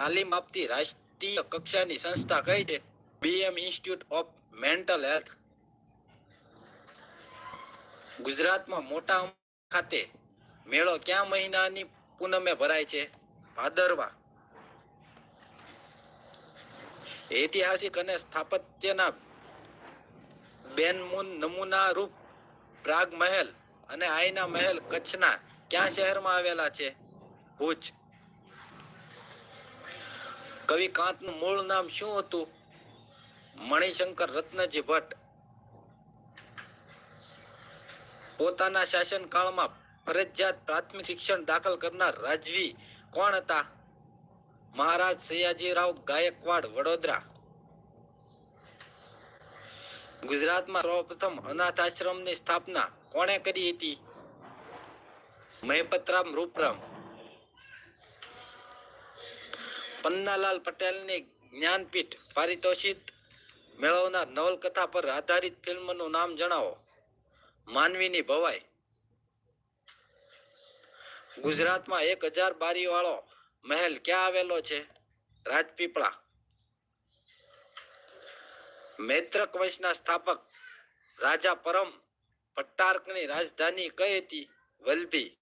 તાલીમ આપતી રાષ્ટ્રીય કક્ષાની સંસ્થા કઈ છે? BM institute of mental health ગુજરાતમાં મોટા ખાતે મેળો કયા મહિનાની પૂનમે ભરાય છે? ભાદરવા. ઐતિહાસિક અને સ્થાપત્યના બેનમૂન નમૂના રૂપ પ્રાગ મહેલ અને આઈના મહેલ કચ્છના ક્યાં શહેરમાં આવેલા છે? ભુજ. કવિ કાંતનું મૂળ નામ શું હતું? મણિશંકર રત્નજી ભટ્ટ. પોતાના શાસનકાળમાં ફરજિયાત પ્રાથમિક શિક્ષણ દાખલ કરનાર રાજવી કોણ હતા? મહારાજ સયાજીરાવ ગાયકવાડ, વડોદરા. ગુજરાતમાં સર્વપ્રથમ અનાથ આશ્રમની સ્થાપના કોણે કરી હતી? મહેપતરામ રૂપરામ. પન્નાલાલ પટેલની જ્ઞાનપીઠ પારિતોષિત મેળવનાર નવલકથા પર આધારિત ફિલ્મનું નામ જણાવો. માનવીની ભવાઈ. ગુજરાતમાં એક હજાર બારીવાળો મહેલ ક્યાં આવેલો છે? રાજપીપળા. મૈત્રક વંશના સ્થાપક રાજા પરમ પટ્ટાર્કની રાજધાની કઈ હતી? વલભી.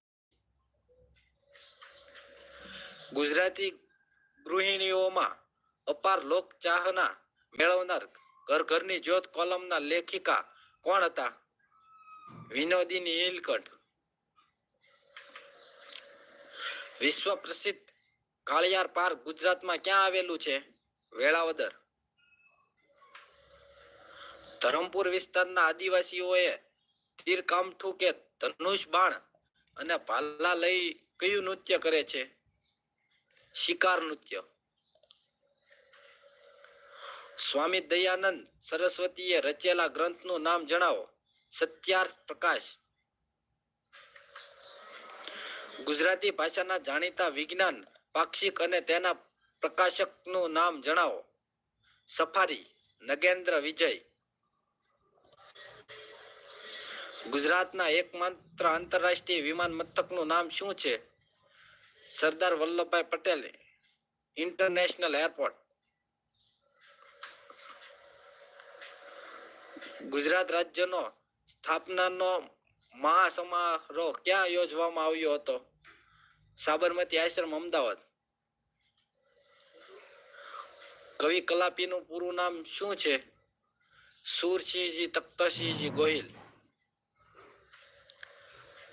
ગુજરાતી ગૃહિણીઓમાં અપાર લોક ચાહના મેળવનાર ઘર ઘરની જ્યોત કોલમના લેખિકા કોણ હતા? વિનોદિની નીલકંઠ. વિશ્વ પ્રસિદ્ધ કાળિયાર પાર્ક ગુજરાતમાં ક્યાં આવેલું છે? વેળાવદર. ધરમપુર વિસ્તારના આદિવાસીઓએ તીર કામઠું કે ધનુષ બાણ અને ભાલા લઈ કયું નૃત્ય કરે છે? શિકાર નૃત્ય સ્વામી દયાનંદ સરસ્વતીએ રચેલા ગ્રંથનું નામ જણાવો. સત્યાર્થ પ્રકાશ. ગુજરાતી ભાષાના જાણીતા વિજ્ઞાન, પાક્ષિક અને તેના પ્રકાશકનું નામ જણાવો. સફારી, નગેન્દ્ર વિજય. ગુજરાતના એકમાત્ર આંતરરાષ્ટ્રીય વિમાન મથકનું નામ શું છે? સરદાર વલ્લભભાઈ પટેલ ઇન્ટરનેશનલ એરપોર્ટ ગુજરાત રાજ્યનો સ્થાપનાનો મહાસમારોહ ક્યાં યોજવામાં આવ્યો હતો? સાબરમતી આશ્રમ, અમદાવાદ. કવિ કલાપીનું પૂરું નામ શું છે? સુરસિંહજી તખ્તસિંહજી ગોહિલ.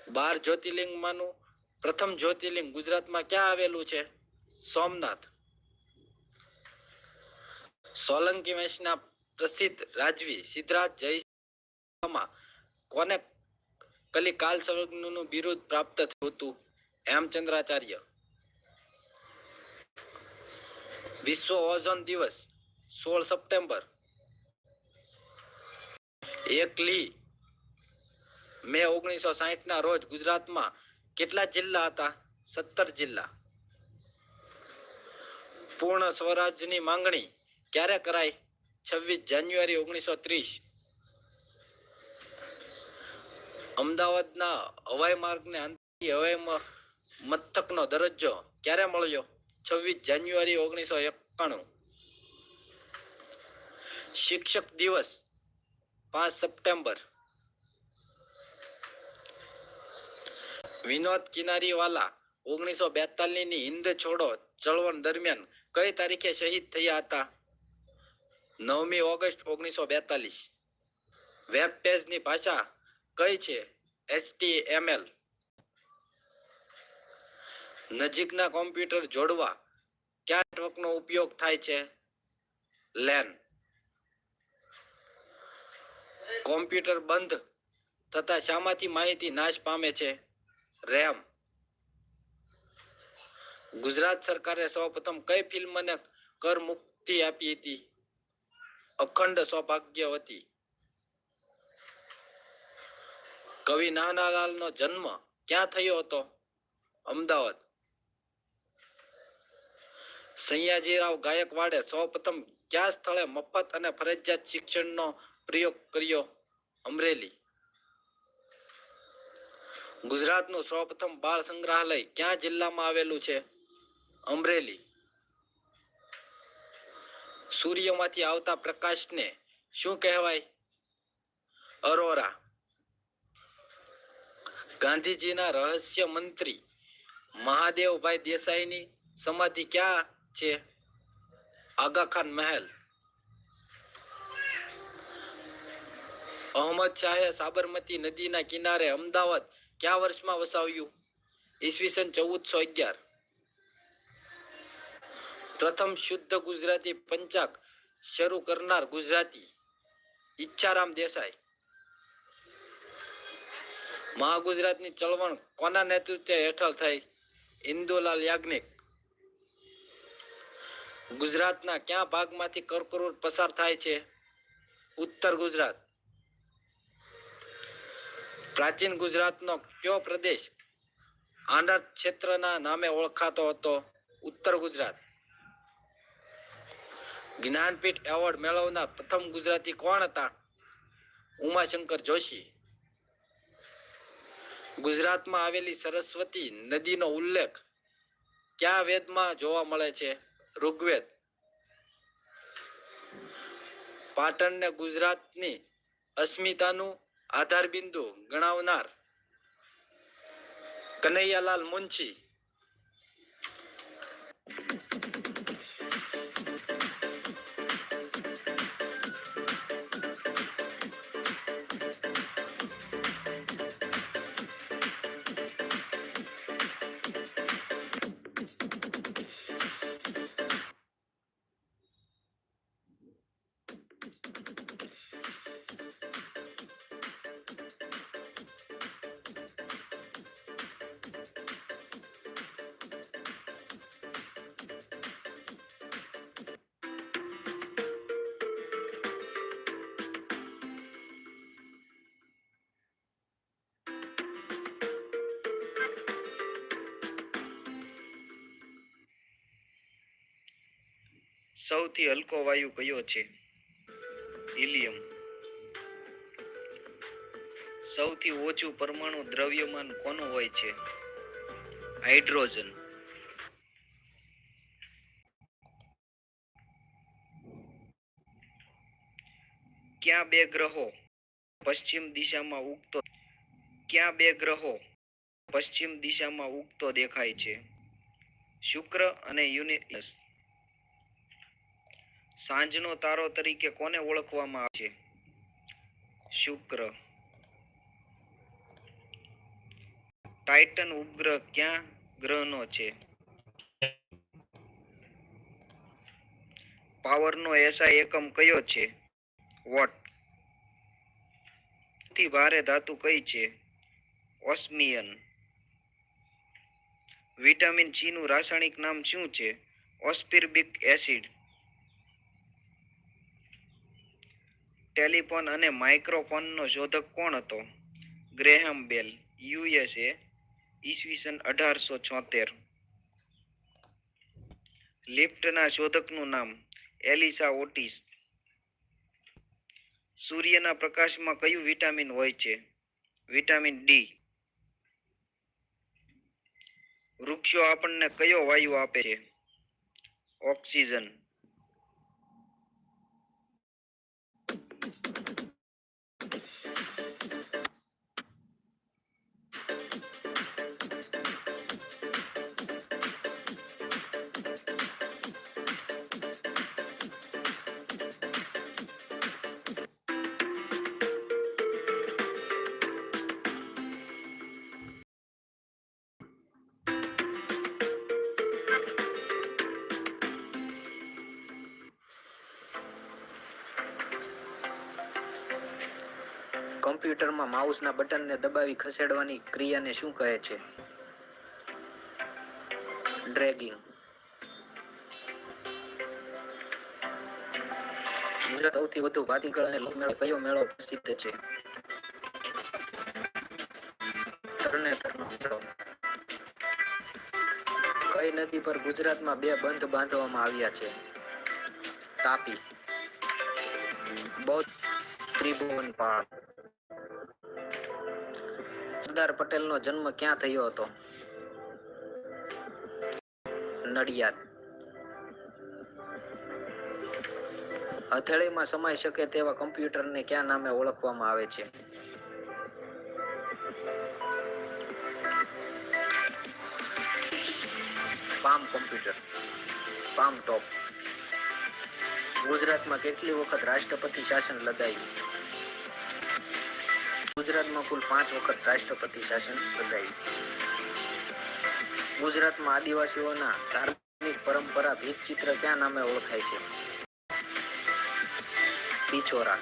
બાર જ્યોતિર્લિંગમાંનું પ્રથમ જ્યોતિર્લિંગ ગુજરાતમાં ક્યાં આવેલું છે? સોમનાથ. સોલંકી વંશના પ્રસિદ્ધ રાજવી સિદ્ધરાજ જયમાં કોને કલી કાલ સર્વજ્ઞનું બિરુદ પ્રાપ્ત થયું હતું? હેમચંદ્રાચાર્ય. વિશ્વ ઓઝોન દિવસ, સોળ સપ્ટેમ્બર. એક લી, મે ઓગણીસો સાહીઠ ના રોજ ગુજરાતમાં કેટલા જિલ્લા હતા? સત્તર જિલ્લા. પૂર્ણ સ્વરાજની માંગણી ક્યારે કરાઈ? છવ્વીસ જાન્યુઆરી ઓગણીસો ત્રીસ. અમદાવાદના હવાઈ માર્ગને આંતરરાષ્ટ્રીય હવાઈ મથકનો દરજ્જો ક્યારે મળ્યો? છવ્વીસ જાન્યુઆરી ઓગણીસો એકાણું. શિક્ષક દિવસ પાંચ સપ્ટેમ્બર વિનોદ કિનારીવાલા ઓગણીસો બેતાલીસની હિન્દ છોડો ચળવળ દરમિયાન કઈ તારીખે શહીદ થયા હતા? નવમી ઓગસ્ટ ઓગણીસો બેતાલીસ. વેબ પેજની ભાષા કઈ છે? એચટીએમએલ. નજીકના કોમ્પ્યુટર જોડવા કયા નેટવર્કનો ઉપયોગ થાય છે? લેન. કોમ્પ્યુટર બંધ થતા શામાંથી માહિતી નાશ પામે છે? રેમ. ગુજરાત સરકારે સૌપ્રથમ કઈ ફિલ્મને કર મુક્તિ આપી હતી? અખંડ સૌભાગ્યવતી કવિ નાનાલાલ નો જન્મ ક્યાં થયો હતો? અમદાવાદ. સૈયાજીરાવ ગાયકવાડે સૌપ્રથમ કયા સ્થળે મફત અને ફરજિયાત શિક્ષણનો પ્રયોગ કર્યો? અમરેલી. ગુજરાતનું સૌપ્રથમ બાળ સંગ્રહાલય ક્યાં જિલ્લામાં આવેલું છે? અમરેલી. સૂર્યમાંથી આવતા પ્રકાશને શું કહેવાય? અરોરા. ગાંધીજીના રહસ્ય મંત્રી મહાદેવભાઈ દેસાઈની સમાધિ ક્યાં છે? આગા ખાન મહેલ. અહમદ શાહે સાબરમતી નદીના કિનારે અમદાવાદ કયા વર્ષમાં વસાવ્યું? ઈસવીસન ચૌદસો અગિયાર. પ્રથમ શુદ્ધ ગુજરાતી પંચાક શરૂ કરનાર ગુજરાતી ઈચ્છારામ દેસાઈ. મહાગુજરાતની ચળવળ કોના નેતૃત્વ હેઠળ થઈ? ઇન્દુલાલ યાજ્ઞિક. ગુજરાતના કયા ભાગમાંથી કર્કવૃત પસાર થાય છે? ઉત્તર ગુજરાત. પ્રાચીન ગુજરાતનો કયો પ્રદેશ આંડા ક્ષેત્રના નામે ઓળખાતો હતો? ઉત્તર ગુજરાત. જ્ઞાનપીઠ એવોર્ડ મેળવનાર પ્રથમ ગુજરાતી કોણ હતા? ઉમાશંકર જોશી. ગુજરાતમાં આવેલી સરસ્વતી નદીનો ઉલ્લેખ કયા વેદમાં જોવા મળે છે? ઋગ્વેદ. પાટણને ગુજરાતની અસ્મિતાનું આધારબિંદુ ગણાવનાર કનૈયાલાલ મુનશી. સૌથી હલકો વાયુ કયો છે? હિલિયમ. સૌથી ઓછું પરમાણુ દ્રવ્યમાન કોનું હોય છે? હાઇડ્રોજન. ક્યાં બે ગ્રહો પશ્ચિમ દિશામાં ઉગતો ક્યાં બે ગ્રહો પશ્ચિમ દિશામાં ઉગતો દેખાય છે? શુક્ર અને યુનિસ સાંજનો તારો તરીકે કોને ઓળખવામાં આવે છે? શુક્ર. ટાઇટન ઉપગ્રહ ક્યાં ગ્રહનો છે? પાવરનો એસઆઈ એકમ કયો છે? વોટ? થી ભારે ધાતુ કઈ છે? ઓસ્મિયન. વિટામિન સી નું રાસાયણિક નામ શું છે? ઓસ્પિર્બિક એસિડ. ટેલિફોન અને માઇક્રોફોનનો શોધક કોણ હતો? ગ્રેહામ બેલ, યુએસએ, ઈસવીસન અઢારસો છોતેર. લિફ્ટના શોધકનું નામ એલિસા ઓટિસ. સૂર્યના પ્રકાશમાં કયું વિટામિન હોય છે? Vitamin D. વૃક્ષો આપણને કયો વાયુ આપે છે? ઓક્સિજન. કમ્પ્યુટરમાં માઉસના બટનને દબાવી ખસેડવાની ક્રિયાને શું કહે છે? ડ્રેગિંગ. ગુજરાત સૌથી વધુ ભાતીગળ અને લોકમેળો કયો મેળો પ્રસિદ્ધ છે? કઈ નદી પર ગુજરાતમાં બે બંધ બાંધવામાં આવ્યા છે? તાપી. બૌદ્ધ ત્રિભુવન પાળ. સરદાર પટેલનો જન્મ ક્યાં થયો હતો? નડિયાદ. હથેળીમાં સમાઈ શકે તેવા કમ્પ્યુટરને ક્યાં નામે ઓળખવામાં આવે છે? Palm computer. પામ ટોપ. ગુજરાતમાં કેટલી વખત રાષ્ટ્રપતિ શાસન લદાયું ગુજરાતમાં કુલ પાંચ વખત રાષ્ટ્રપતિ શાસન બદલાયું ગુજરાતમાં આદિવાસીઓના ધાર્મિક પરંપરા ભીત ચિત્ર ક્યાં નામે ઓળખાય છે? પિછોરા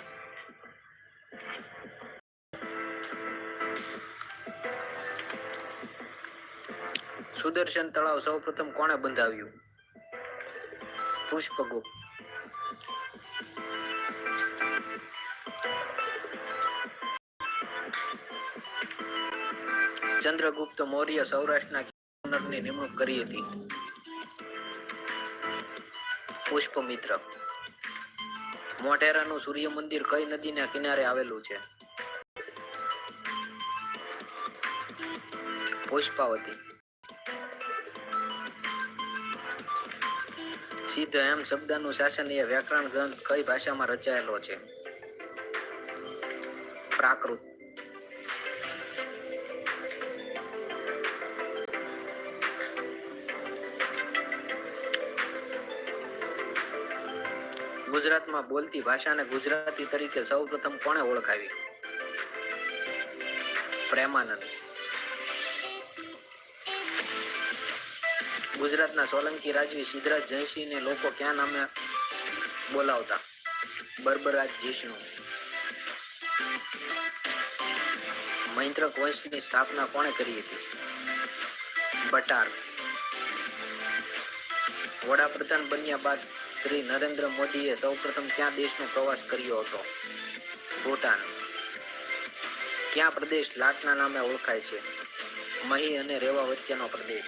સુદર્શન તળાવ સૌપ્રથમ કોણે બંધાવ્યું? પુષ્પગુપ્ત. ચંદ્રગુપ્ત મૌર્ય સૌરાષ્ટ્રના ગવર્નરની નિમણૂક કરી હતી. પુષ્પમિત્ર. મોઢેરાનું સૂર્ય મંદિર કઈ નદીના કિનારે આવેલું છે? પુષ્પાવતી. સિદ્ધ એમ શબ્દનું શાસન એ વ્યાકરણ ગ્રંથ કઈ ભાષામાં રચાયેલો છે? પ્રાકૃત. ગુજરાતમાં બોલતી ભાષાને ગુજરાતી તરીકે સૌપ્રથમ કોણે ઓળખાવી? પ્રેમાનંદ. ગુજરાતના સોલંકી રાજવી સિદ્ધરાજ જયસિંહને લોકો ક્યાં નામે બોલાવતા? બર્બરાજ જીષ્ણુ. મૈત્રક વંશની સ્થાપના કોણે કરી હતી? બટાર. વડાપ્રધાન બન્યા બાદ શ્રી નરેન્દ્ર મોદીએ સૌપ્રથમ ક્યાં દેશનો પ્રવાસ કર્યો હતો? ભૂટાન. ક્યાં પ્રદેશ લાટના નામે ઓળખાય છે? મહી અને રેવા વચ્ચેનો પ્રદેશ.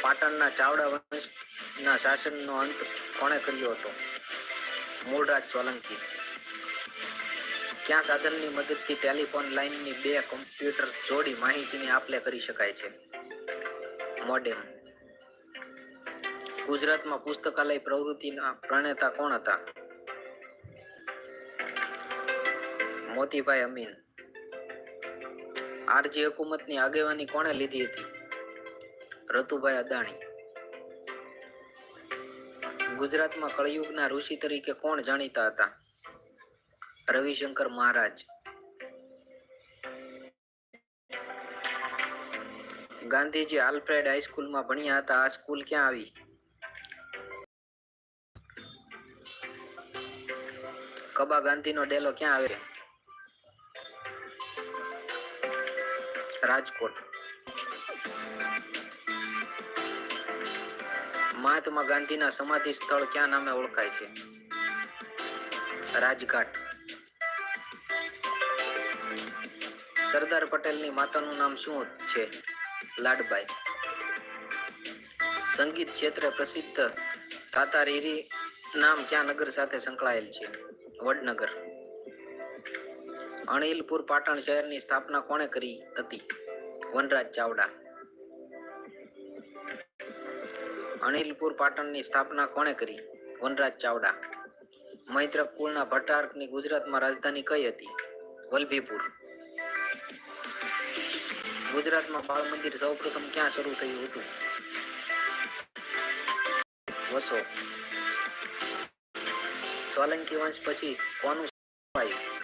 પાટણના ચાવડા વંશના શાસનનો અંત કોણે કર્યો હતો? મૂળરાજ સોલંકી. ક્યાં સાધનની મદદથી ટેલિફોન લાઇનની બે કમ્પ્યુટર જોડી માહિતીની આપલે કરી શકાય છે? મોડેમ. ગુજરાતમાં પુસ્તકાલય પ્રવૃત્તિના પ્રણેતા કોણ હતા? મોતીભાઈ અમીન. આરજી હકુમતની આગેવાની કોણે લીધી હતી? રતુભાઈ અદાણી. ગુજરાતમાં કળિયુગના ઋષિ તરીકે કોણ જાણીતા હતા? રવિશંકર મહારાજ. ગાંધીજી આલ્ફ્રેડ હાઈસ્કૂલમાં ભણ્યા હતા. આ સ્કૂલ ક્યાં આવી? કબા ગાંધીનો ડેલો ક્યાં આવે? રાજકોટ. મહાત્મા ગાંધીના સમાધિ સ્થળ ક્યાં નામે ઓળખાય છે? રાજઘાટ. સરદાર પટેલની માતાનું નામ શું છે? લાડબાઈ. સંગીત ક્ષેત્રે પ્રસિદ્ધ તાતા રીરી નામ ક્યાં નગર સાથે સંકળાયેલ છે? વડનગર. અણિલપુર પાટણ શહેરની સ્થાપના કોણે કરી હતી? વનરાજ ચાવડા. અણિલપુર પાટણની સ્થાપના કોણે કરી? વનરાજ ચાવડા. મૈત્ર કુળના ભટ્ટાર્કની ગુજરાતમાં રાજધાની કઈ હતી? વલભીપુર. ગુજરાતમાં બાળ મંદિર સૌપ્રથમ ક્યાં શરૂ થયું હતું? વસો. સોલંકી વંશ પછી કોનું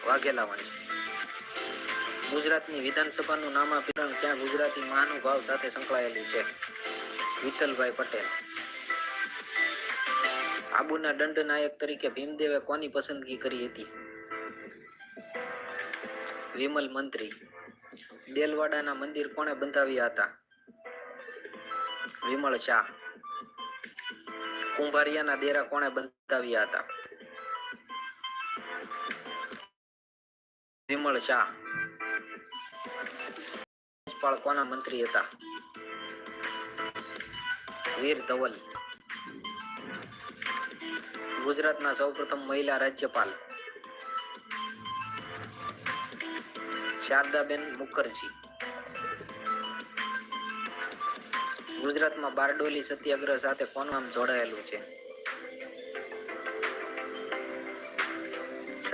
વાઘેલા વંશ? ગુજરાતની વિધાનસભાનું નામાભિરણ ક્યાં ગુજરાતી મહાનુભાવ સાથે સંકળાયેલું છે? વિઠ્ઠલભાઈ પટેલ. આબુના દંડનાયક તરીકે ભીમદેવે કોની પસંદગી કરી હતી? વિમલ મંત્રી. દેલવાડાના મંદિર કોણે બંધાવ્યા હતા? વિમળ શાહ. કુંભારિયાના દેરા કોણે બંધાવ્યા હતા? વિમળ શાહ. રાજ્યપાળ કોના મંત્રી હતા? વીર ધવલ. ગુજરાતના સૌપ્રથમ મહિલા રાજ્યપાલ. શારદાબેન મુખર્જી. ગુજરાતમાં બારડોલી સત્યાગ્રહ સાથે કોનું નામ જોડાયેલું છે?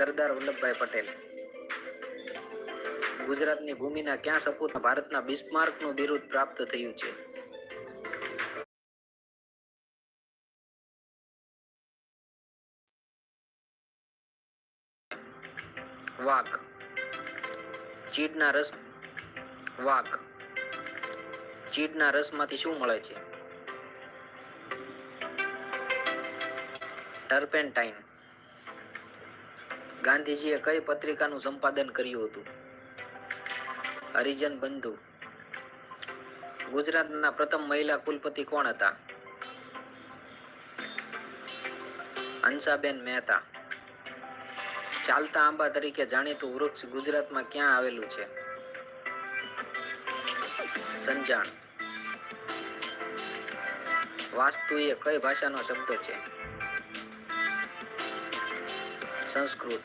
સરદાર વલ્લભભાઈ પટેલ. ગુજરાતની ભૂમિના ક્યાં સપૂત? ભારતના બિસ્માર્કનું બિરુદ પ્રાપ્ત થયું છે. વાઘ. ચીડના રસ, વાઘ. ચીડના રસમાંથી શું મળે છે? ટર્પેન્ટાઇન. ગાંધીજીએ કઈ પત્રિકાનું સંપાદન કર્યું હતું? હરિજન બંધુ. ગુજરાતના પ્રથમ મહિલા કુલપતિ કોણ હતા? હંસાબેન મહેતા. ચાલતા આંબા તરીકે જાણીતું વૃક્ષ ગુજરાતમાં ક્યાં આવેલું છે? સંજાણ. વાસ્તુ એ કઈ ભાષાનો શબ્દ છે? સંસ્કૃત.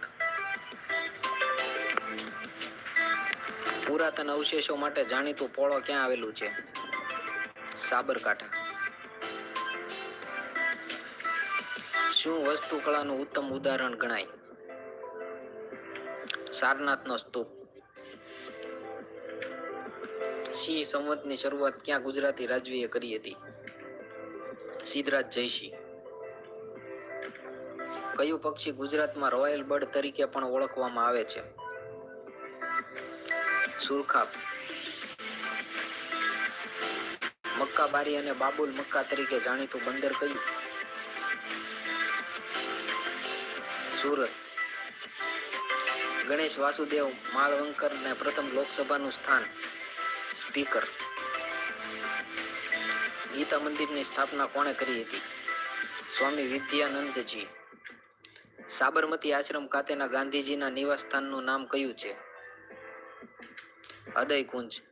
પુરાતન અવશેષો માટે જાણીતું પોળો ક્યાં આવેલું છે? સાબરકાંઠા. શું વસ્તુકળાનું ઉત્તમ ઉદાહરણ ગણાય? સારનાથનો સ્તૂપ. સિંહ સંવતની શરૂઆત ક્યાં ગુજરાતી રાજવીએ કરી હતી? સિદ્ધરાજ જયસિંહ. કયું પક્ષી ગુજરાતમાં રોયલ બર્ડ તરીકે પણ ઓળખવામાં આવે છે? સુરખાબ. મક્કાબારી અને બાબુલ મક્કા તરીકે જાણીતું બંદર કયું? સુરત. ગણેશ વાસુદેવ માળવંકર ને પ્રથમ લોકસભાનું સ્થાન સ્પીકર. ગીતા મંદિરની સ્થાપના કોણે કરી હતી? સ્વામી વિદ્યાનંદજી. સાબરમતી આશ્રમ ખાતેના ગાંધીજીના નિવાસસ્થાનનું નામ કયું છે? હૃદયકુંજ.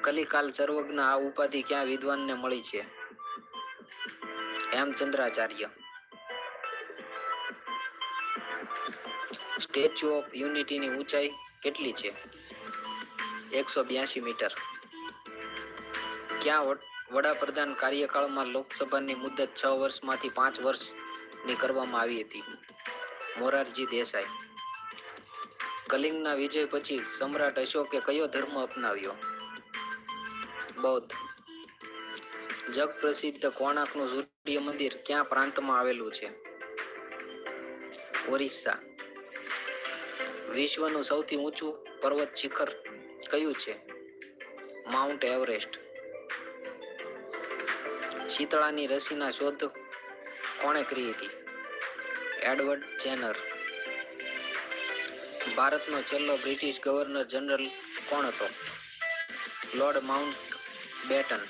કલિકાલ સર્વજ્ઞ આ ઉપાધિ ક્યાં વિદ્વાનને મળી છે? હેમચંદ્રાચાર્ય. સ્ટેચ્યુ ઓફ યુનિટીની ઊંચાઈ કેટલી છે? એકસો બ્યાસી મીટર. ક્યાં વડ- વડાપ્રધાન કાર્યકાળમાં લોકસભાની મુદત છ વર્ષમાંથી પાંચ વર્ષની કરવામાં આવી હતી. મોરારજી દેસાઈ. કલિંગના વિજય પછી સમ્રાટ અશોકે કયો ધર્મ અપનાવ્યો? બૌદ્ધ. જગ પ્રસિદ્ધ કોણાર્કનું સૂર્ય મંદિર ક્યાં પ્રાંતમાં આવેલું છે? ઓરિસ્સા. વિશ્વનું સૌથી ઊંચું પર્વત શિખર કયું છે? Mount Everest. શીતળાની રસીના શોધ કોણે કરી હતી? એડવર્ડ જેનર ભારતનો છેલ્લો બ્રિટિશ ગવર્નર જનરલ કોણ હતો? લોર્ડ માઉન્ટ બેટન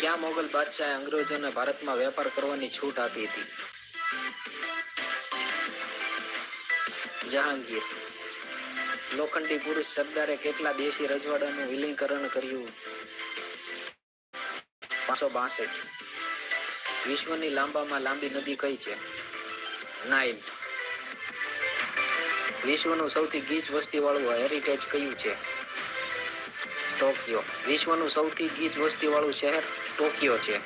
ક્યાં મોગલ બાદશાહે અંગ્રેજોને ભારતમાં વેપાર કરવાની છૂટ આપી હતી? જહાંગીર. લોખંડી પુરુષ સરદારે કેટલા દેશી રજવાડાનું વિલીનીકરણ કર્યું? પાંચસો બાસઠ. વિશ્વની લાંબામાં લાંબી નદી કઈ છે? નાઇલ વિશ્વનું સૌથી ગીચ વસ્તી વાળું હેરિટેજ કયું છે? ટોક્યો. વિશ્વનું સૌથી ગીચ વસ્તી વાળું શહેર ટોક્યો છે.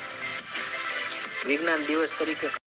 વિજ્ઞાન દિવસ તરીકે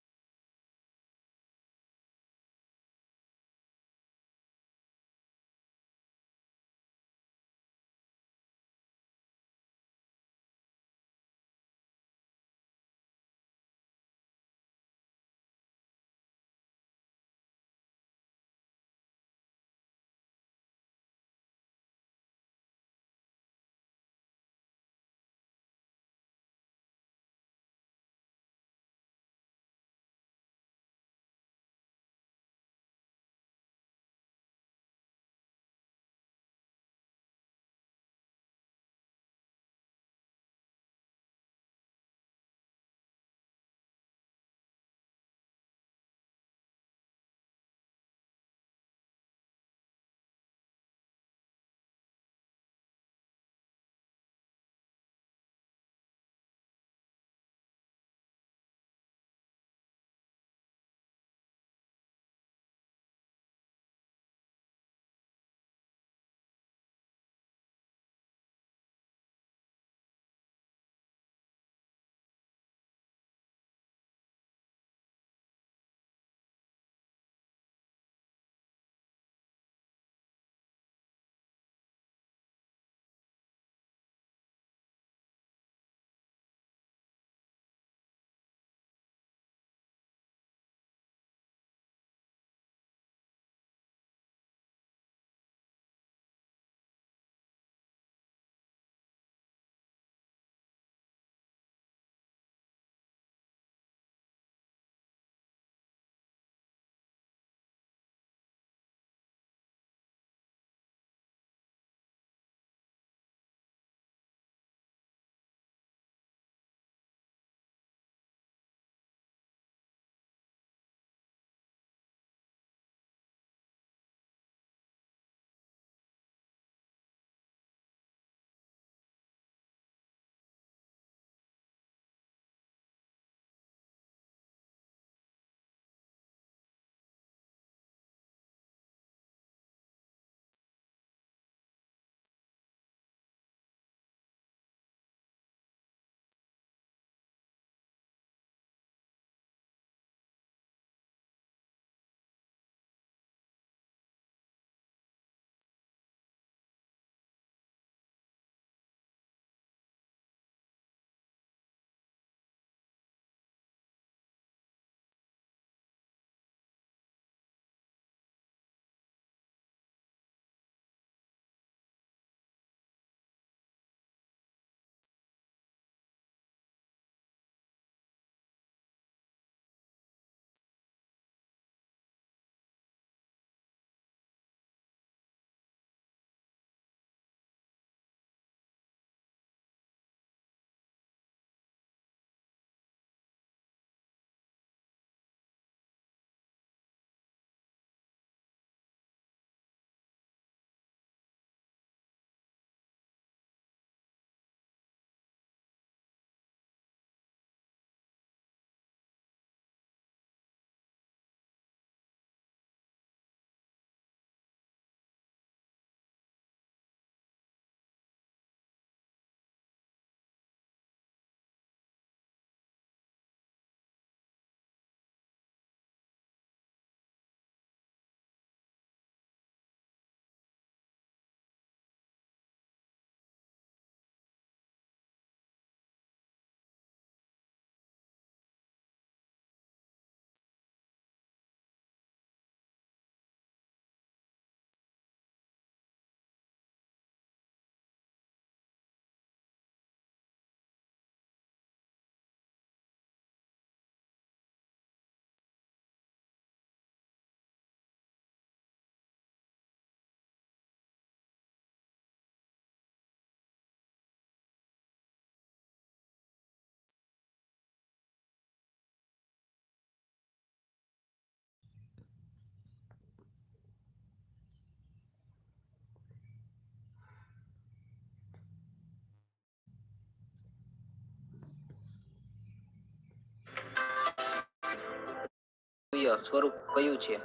સ્વરૂપ કયું છે?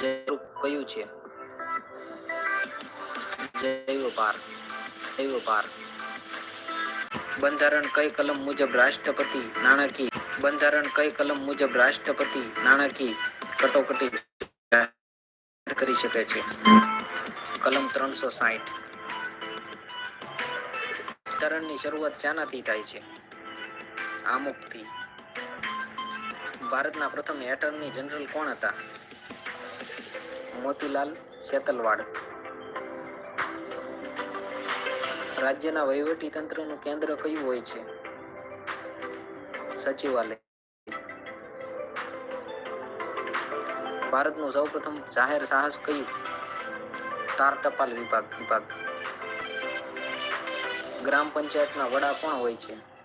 સ્વરૂપ કયું છે? જૈવ ભાર બંધારણ કઈ કલમ મુજબ રાષ્ટ્રપતિ, નાણાકીય. બંધારણ કઈ કલમ મુજબ રાષ્ટ્રપતિ, નાણાકીય. કટોકટી કરી શકે છે. કલમ ત્રણસો સાઠ બંધારણની શરૂઆત શાનાથી થાય છે. આમુખથી ભારતના પ્રથમ એટર્ની જનરલ કોણ હતા? મોતીલાલ શેતલવાડ. રાજ્યના વહીવટી તંત્રનું કેન્દ્ર કયું હોય છે? સચિવાલય. ભારતનું સૌપ્રથમ જાહેર સાહસ કયું? તાર ટપાલ વિભાગ વિભાગ. ગ્રામ પંચાયતના વડા કોણ હોય છે?